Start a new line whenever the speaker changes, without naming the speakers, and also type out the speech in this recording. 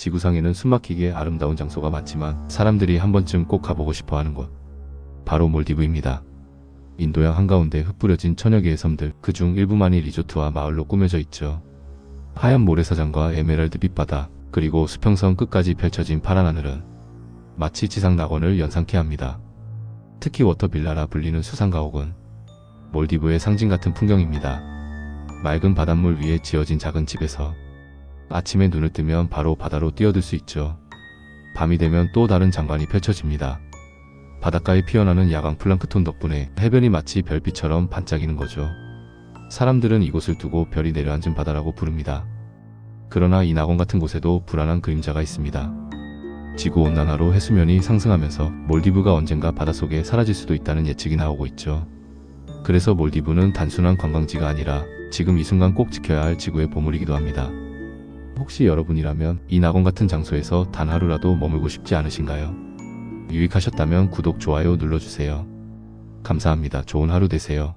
지구상에는 숨막히게 아름다운 장소가 많지만 사람들이 한 번쯤 꼭 가보고 싶어 하는 곳. 바로 몰디브입니다. 인도양 한가운데 흩뿌려진 천여 개의 섬들, 그중 일부만이 리조트와 마을로 꾸며져 있죠. 하얀 모래사장과 에메랄드 빛 바다, 그리고 수평선 끝까지 펼쳐진 파란 하늘은 마치 지상 낙원을 연상케 합니다. 특히 워터빌라라 불리는 수상가옥은 몰디브의 상징 같은 풍경입니다. 맑은 바닷물 위에 지어진 작은 집에서 아침에 눈을 뜨면 바로 바다로 뛰어들 수 있죠. 밤이 되면 또 다른 장관이 펼쳐집니다. 바닷가에 피어나는 야광 플랑크톤 덕분에 해변이 마치 별빛처럼 반짝이는 거죠. 사람들은 이곳을 두고 별이 내려앉은 바다라고 부릅니다. 그러나 이 낙원 같은 곳에도 불안한 그림자가 있습니다. 지구 온난화로 해수면이 상승하면서 몰디브가 언젠가 바닷속에 사라질 수도 있다는 예측이 나오고 있죠. 그래서 몰디브는 단순한 관광지가 아니라 지금 이 순간 꼭 지켜야 할 지구의 보물이기도 합니다. 혹시 여러분이라면 이 낙원 같은 장소에서 단 하루라도 머물고 싶지 않으신가요? 유익하셨다면 구독, 좋아요 눌러주세요. 감사합니다. 좋은 하루 되세요.